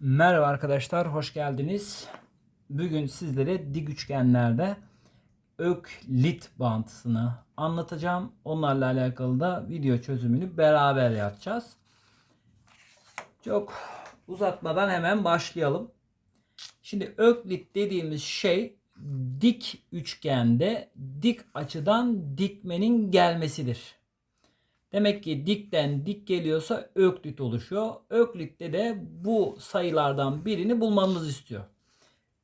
Merhaba arkadaşlar, hoş geldiniz. Bugün sizlere dik üçgenlerde öklit bağıntısını anlatacağım. Onlarla alakalı da video çözümünü beraber yapacağız. Çok uzatmadan hemen başlayalım. Şimdi öklit dediğimiz şey dik üçgende dik açıdan dikmenin gelmesidir. Demek ki dikten dik geliyorsa öklit oluşuyor. Öklitte de bu sayılardan birini bulmamızı istiyor.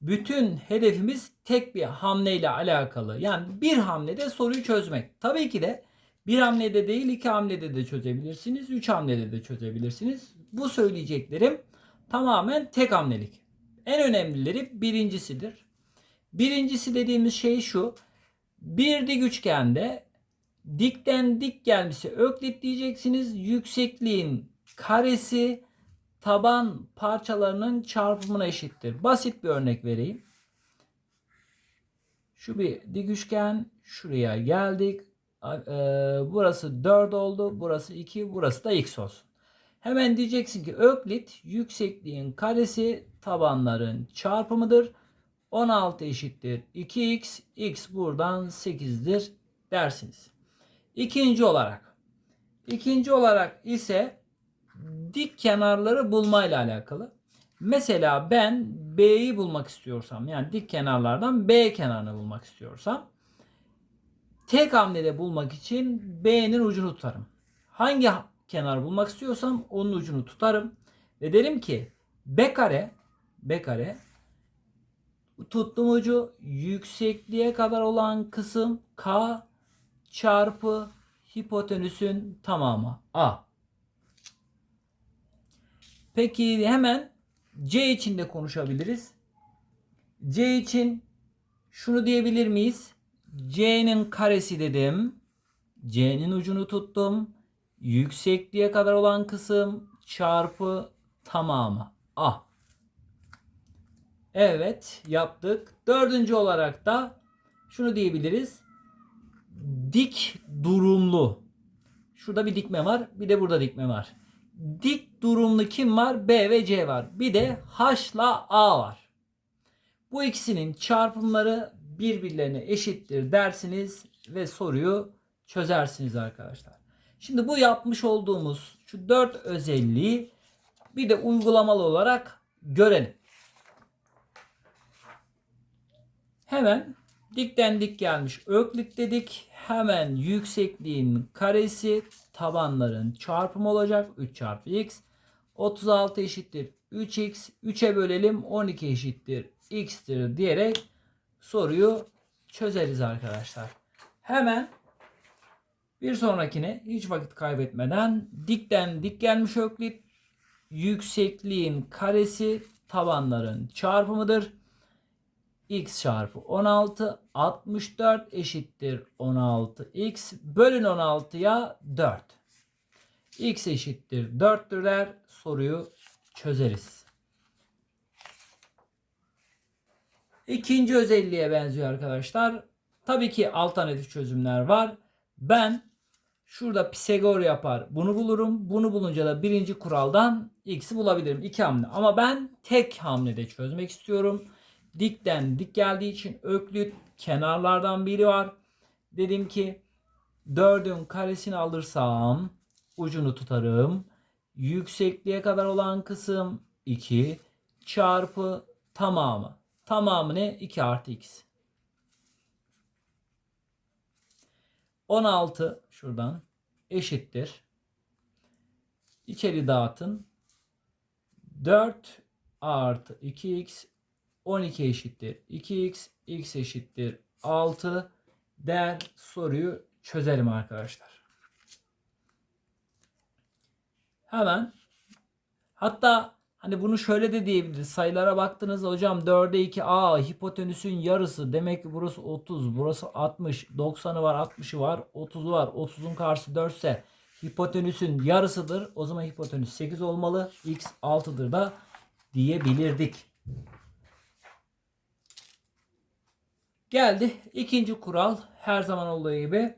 Bütün hedefimiz tek bir hamleyle alakalı. Yani bir hamlede soruyu çözmek. Tabii ki de bir hamlede değil iki hamlede de çözebilirsiniz. Üç hamlede de çözebilirsiniz. Bu söyleyeceklerim tamamen tek hamlelik. En önemlileri birincisidir. Birincisi dediğimiz şey şu. Bir dik üçgende dikten dik gelmişse öklit diyeceksiniz. Yüksekliğin karesi taban parçalarının çarpımına eşittir. Basit bir örnek vereyim. Şu bir dik üçgen. Şuraya geldik. Ee, burası 4 oldu. Burası 2. Burası da x olsun. Hemen diyeceksin ki öklit yüksekliğin karesi tabanların çarpımıdır. 16 eşittir 2x. x buradan 8'dir dersiniz. İkinci olarak. ikinci olarak ise dik kenarları bulmayla alakalı. Mesela ben B'yi bulmak istiyorsam yani dik kenarlardan B kenarını bulmak istiyorsam tek hamlede bulmak için B'nin ucunu tutarım. Hangi kenar bulmak istiyorsam onun ucunu tutarım ve derim ki B kare B kare tuttum ucu yüksekliğe kadar olan kısım K çarpı hipotenüsün tamamı A. Peki hemen C için de konuşabiliriz. C için şunu diyebilir miyiz? C'nin karesi dedim. C'nin ucunu tuttum. Yüksekliğe kadar olan kısım çarpı tamamı A. Evet yaptık. Dördüncü olarak da şunu diyebiliriz dik durumlu. Şurada bir dikme var. Bir de burada dikme var. Dik durumlu kim var? B ve C var. Bir de H A var. Bu ikisinin çarpımları birbirlerine eşittir dersiniz ve soruyu çözersiniz arkadaşlar. Şimdi bu yapmış olduğumuz şu dört özelliği bir de uygulamalı olarak görelim. Hemen Dikten dik gelmiş öklit dedik. Hemen yüksekliğin karesi tabanların çarpımı olacak. 3 çarpı x. 36 eşittir 3x. 3'e bölelim 12 eşittir x'tir diyerek soruyu çözeriz arkadaşlar. Hemen bir sonrakine hiç vakit kaybetmeden dikten dik gelmiş öklit yüksekliğin karesi tabanların çarpımıdır x çarpı 16 64 eşittir 16x bölün 16'ya 4. x eşittir 4'tür der soruyu çözeriz. İkinci özelliğe benziyor arkadaşlar. Tabii ki alternatif çözümler var. Ben şurada Pisagor yapar bunu bulurum. Bunu bulunca da birinci kuraldan x'i bulabilirim. iki hamle. Ama ben tek hamlede çözmek istiyorum. Dikten dik geldiği için öklüt kenarlardan biri var. Dedim ki 4'ün karesini alırsam ucunu tutarım. Yüksekliğe kadar olan kısım 2 çarpı tamamı. Tamamı ne? 2 artı x. 16 şuradan eşittir. İçeri dağıtın. 4 artı 2x 12 eşittir 2x, x eşittir 6 der soruyu çözelim arkadaşlar. Hemen hatta hani bunu şöyle de diyebiliriz. Sayılara baktığınızda hocam 4'e 2 a hipotenüsün yarısı demek ki burası 30 burası 60 90'ı var 60'ı var 30'u var 30'un karşısı 4 ise hipotenüsün yarısıdır. O zaman hipotenüs 8 olmalı. X 6'dır da diyebilirdik. Geldi ikinci kural her zaman olduğu gibi.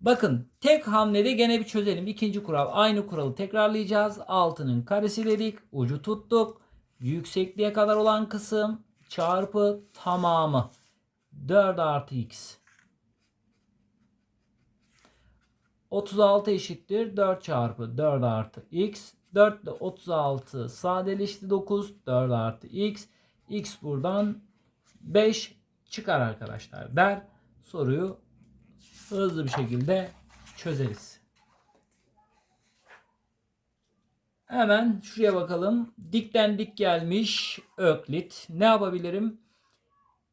Bakın tek hamlede gene bir çözelim. İkinci kural aynı kuralı tekrarlayacağız. Altının karesi dedik. Ucu tuttuk. yüksekliğe kadar olan kısım çarpı tamamı 4 artı x 36 eşittir 4 çarpı 4 artı x 4 ile 36 sadeleşti 9 4 artı x x buradan 5 çıkar arkadaşlar der soruyu hızlı bir şekilde çözeriz. Hemen şuraya bakalım. Dikten dik gelmiş Öklit. Ne yapabilirim?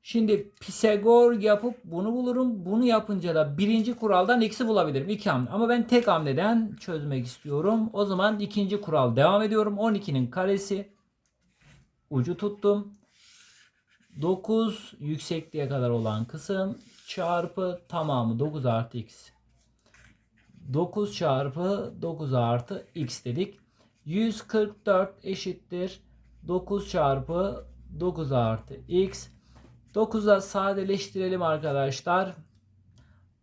Şimdi Pisagor yapıp bunu bulurum. Bunu yapınca da birinci kuraldan x'i bulabilirim. İki hamle. Ama ben tek hamleden çözmek istiyorum. O zaman ikinci kural devam ediyorum. 12'nin karesi. Ucu tuttum. 9 yüksekliğe kadar olan kısım çarpı tamamı 9 artı x. 9 çarpı 9 artı x dedik. 144 eşittir 9 çarpı 9 artı x. 9'a sadeleştirelim arkadaşlar.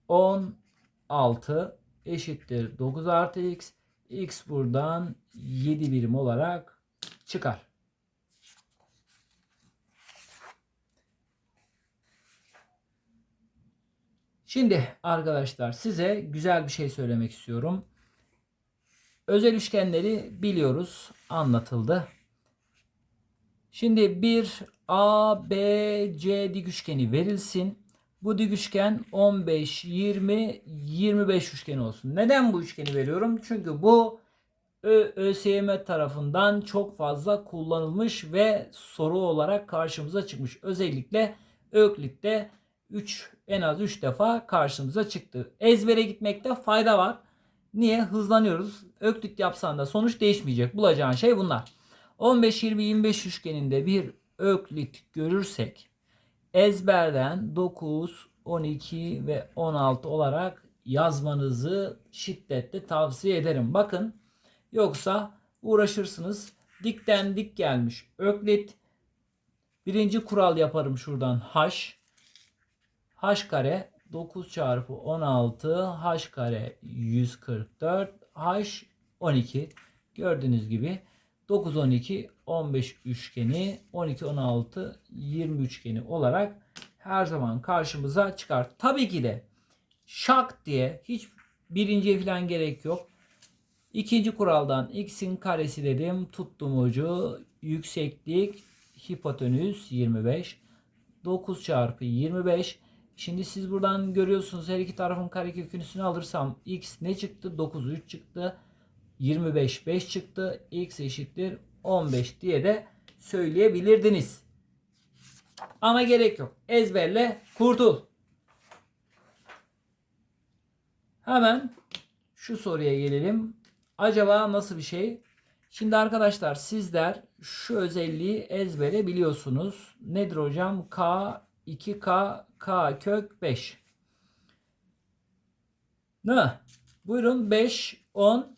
16 eşittir 9 artı x. x buradan 7 birim olarak çıkar. Şimdi arkadaşlar size güzel bir şey söylemek istiyorum. Özel üçgenleri biliyoruz, anlatıldı. Şimdi bir A, B, C dik üçgeni verilsin. Bu dik üçgen 15, 20, 25 üçgeni olsun. Neden bu üçgeni veriyorum? Çünkü bu ÖSYM tarafından çok fazla kullanılmış ve soru olarak karşımıza çıkmış. Özellikle Öklit'te 3 en az 3 defa karşımıza çıktı. Ezbere gitmekte fayda var. Niye? Hızlanıyoruz. Öklit yapsan da sonuç değişmeyecek. Bulacağın şey bunlar. 15, 20, 25 üçgeninde bir öklit görürsek ezberden 9, 12 ve 16 olarak yazmanızı şiddetle tavsiye ederim. Bakın yoksa uğraşırsınız. Dikten dik gelmiş öklit. Birinci kural yaparım şuradan h. h kare 9 çarpı 16 h kare 144 h 12 gördüğünüz gibi 9 12 15 üçgeni 12 16 20 üçgeni olarak her zaman karşımıza çıkar. Tabii ki de şak diye hiç birinciye falan gerek yok. İkinci kuraldan x'in karesi dedim. Tuttum ucu. Yükseklik hipotenüs 25. 9 çarpı 25 Şimdi siz buradan görüyorsunuz her iki tarafın karekökünüsünü alırsam x ne çıktı? 9 3 çıktı. 25 5 çıktı. x eşittir 15 diye de söyleyebilirdiniz. Ama gerek yok. Ezberle kurtul. Hemen şu soruya gelelim. Acaba nasıl bir şey? Şimdi arkadaşlar sizler şu özelliği ezbere biliyorsunuz. Nedir hocam? K 2K K kök 5. Ne? Buyurun 5 10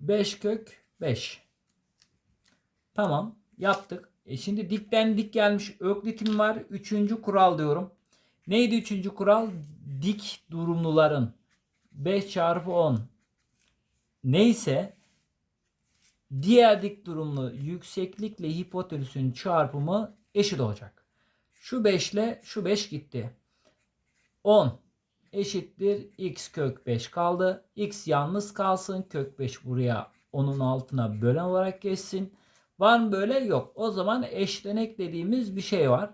5 kök 5. Tamam yaptık. E şimdi dikten dik gelmiş öklitim var. Üçüncü kural diyorum. Neydi üçüncü kural? Dik durumluların 5 çarpı 10 neyse diğer dik durumlu yükseklikle hipotenüsün çarpımı eşit olacak. Şu 5 ile şu 5 gitti. 10 eşittir x kök 5 kaldı. x yalnız kalsın. Kök 5 buraya onun altına bölen olarak geçsin. Var mı böyle? Yok. O zaman eşlenek dediğimiz bir şey var.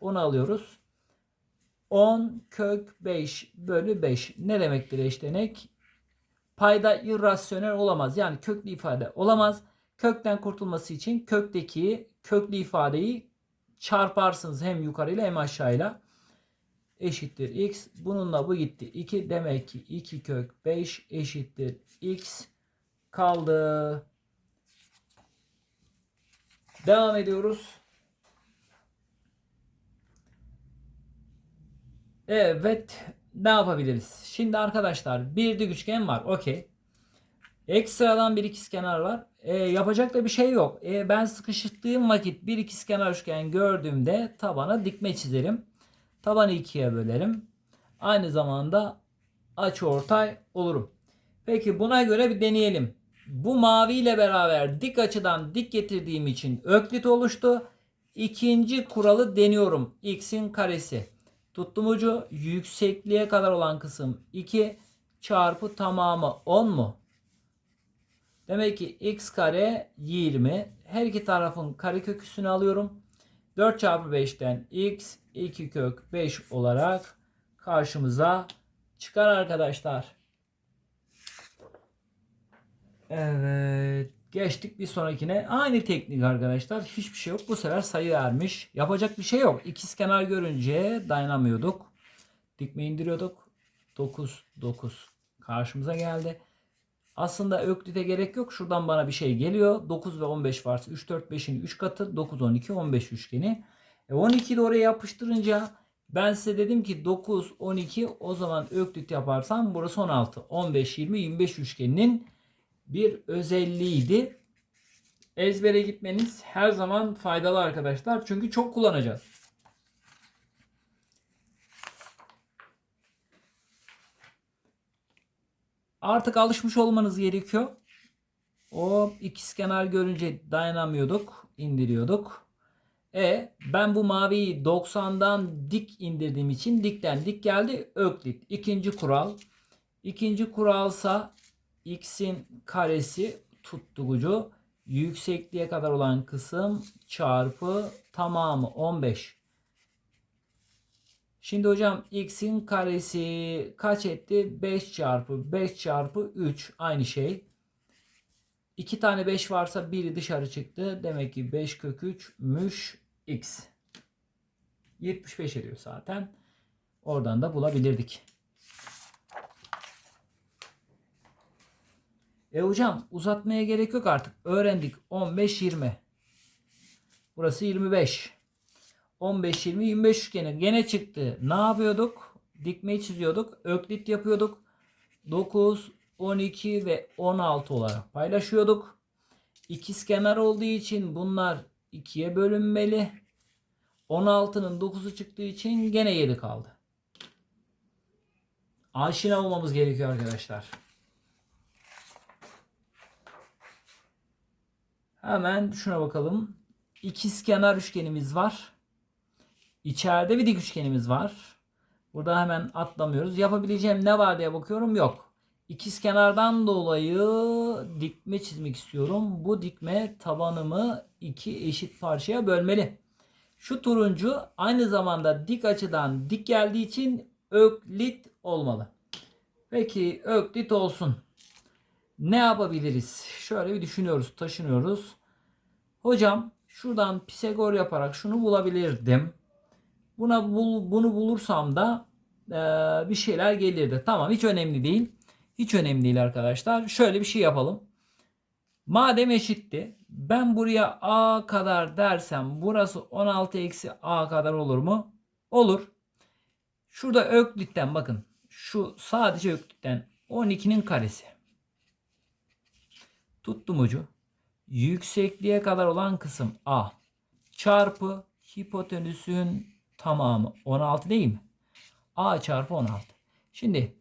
Onu alıyoruz. 10 kök 5 bölü 5. Ne demektir eşlenek? Payda irrasyonel olamaz. Yani köklü ifade olamaz. Kökten kurtulması için kökteki köklü ifadeyi çarparsınız hem yukarıyla hem aşağıyla eşittir x. Bununla bu gitti. 2 demek ki 2 kök 5 eşittir x kaldı. Devam ediyoruz. Evet. Ne yapabiliriz? Şimdi arkadaşlar bir dik üçgen var. Okey. Ekstradan bir ikizkenar var. E, yapacak da bir şey yok. E, ben sıkıştığım vakit bir ikizkenar üçgen gördüğümde tabana dikme çizerim. Tabanı ikiye bölerim. Aynı zamanda açı ortay olurum. Peki buna göre bir deneyelim. Bu mavi ile beraber dik açıdan dik getirdiğim için öklit oluştu. İkinci kuralı deniyorum. X'in karesi. Tuttum ucu yüksekliğe kadar olan kısım 2 çarpı tamamı 10 mu? Demek ki x kare 20. Her iki tarafın kareköküsünü alıyorum. 4 çarpı 5'ten x 2 kök 5 olarak karşımıza çıkar arkadaşlar. Evet. Geçtik bir sonrakine. Aynı teknik arkadaşlar. Hiçbir şey yok. Bu sefer sayı vermiş. Yapacak bir şey yok. İkiz kenar görünce dayanamıyorduk. Dikme indiriyorduk. 9 9 karşımıza geldi. Aslında öklite gerek yok. Şuradan bana bir şey geliyor. 9 ve 15 varsa 3 4 5'in 3 katı 9 12 15 üçgeni. E 12'yi de oraya yapıştırınca ben size dedim ki 9 12 o zaman öklit yaparsam burası 16. 15 20 25 üçgeninin bir özelliğiydi. Ezbere gitmeniz her zaman faydalı arkadaşlar. Çünkü çok kullanacağız. Artık alışmış olmanız gerekiyor. O ikizkenar görünce dayanamıyorduk. indiriyorduk. E ben bu maviyi 90'dan dik indirdiğim için dikten dik geldi. Öklit. İkinci kural. İkinci kuralsa x'in karesi tutturucu yüksekliğe kadar olan kısım çarpı tamamı 15. Şimdi hocam x'in karesi kaç etti? 5 çarpı 5 çarpı 3 aynı şey. 2 tane 5 varsa biri dışarı çıktı. Demek ki 5 kök 3'müş x. 75 ediyor zaten. Oradan da bulabilirdik. E hocam uzatmaya gerek yok artık. Öğrendik. 15 20. Burası 25. 15 20 25 üçgeni gene çıktı. Ne yapıyorduk? Dikmeyi çiziyorduk. Öklit yapıyorduk. 9 12 ve 16 olarak paylaşıyorduk. İkizkenar olduğu için bunlar ikiye bölünmeli. 16'nın 9'u çıktığı için gene 7 kaldı. Aşina olmamız gerekiyor arkadaşlar. Hemen şuna bakalım. İkizkenar üçgenimiz var. İçeride bir dik üçgenimiz var. Burada hemen atlamıyoruz. Yapabileceğim ne var diye bakıyorum. Yok. İkizkenardan dolayı dikme çizmek istiyorum. Bu dikme tabanımı iki eşit parçaya bölmeli. Şu turuncu aynı zamanda dik açıdan dik geldiği için öklit olmalı. Peki öklit olsun. Ne yapabiliriz? Şöyle bir düşünüyoruz, taşınıyoruz. Hocam şuradan Pisagor yaparak şunu bulabilirdim. Buna bul, bunu bulursam da e, bir şeyler gelirdi. Tamam hiç önemli değil. Hiç önemli değil arkadaşlar. Şöyle bir şey yapalım. Madem eşitti. Ben buraya a kadar dersem burası 16 eksi a kadar olur mu? Olur. Şurada Öklit'ten bakın. Şu sadece Öklit'ten 12'nin karesi. Tuttum ucu. Yüksekliğe kadar olan kısım a. Çarpı hipotenüsün tamamı 16 değil mi? a çarpı 16. Şimdi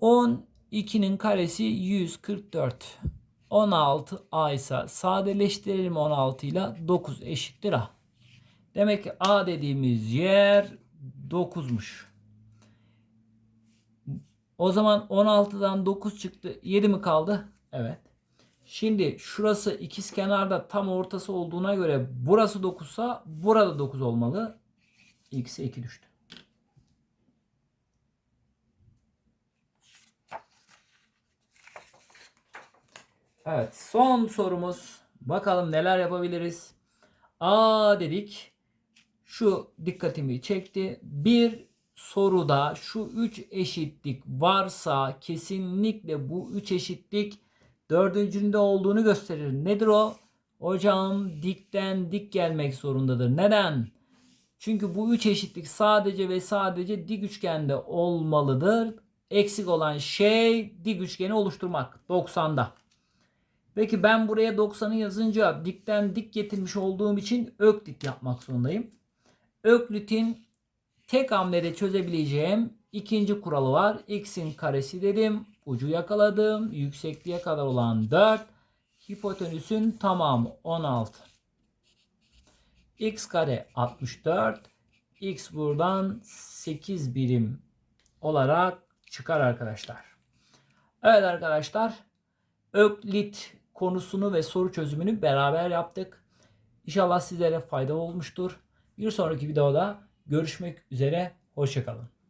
12'nin karesi 144. 16 a ise sadeleştirelim 16 ile 9 eşittir a. Demek ki a dediğimiz yer 9'muş. O zaman 16'dan 9 çıktı. 7 mi kaldı? Evet. Şimdi şurası ikiz kenarda tam ortası olduğuna göre burası 9 sa burada 9 olmalı. X'e 2 düştü. Evet son sorumuz. Bakalım neler yapabiliriz. A dedik. Şu dikkatimi çekti. Bir soruda şu 3 eşitlik varsa kesinlikle bu 3 eşitlik dördüncünde olduğunu gösterir. Nedir o? Hocam dikten dik gelmek zorundadır. Neden? Çünkü bu üç eşitlik sadece ve sadece dik üçgende olmalıdır. Eksik olan şey dik üçgeni oluşturmak 90'da. Peki ben buraya 90'ı yazınca dikten dik getirmiş olduğum için öklit yapmak zorundayım. Öklit'in tek hamlede çözebileceğim ikinci kuralı var. X'in karesi dedim. Ucu yakaladım. Yüksekliğe kadar olan 4. Hipotenüsün tamamı 16. X kare 64. X buradan 8 birim olarak çıkar arkadaşlar. Evet arkadaşlar. Öklit konusunu ve soru çözümünü beraber yaptık. İnşallah sizlere faydalı olmuştur. Bir sonraki videoda görüşmek üzere. Hoşçakalın.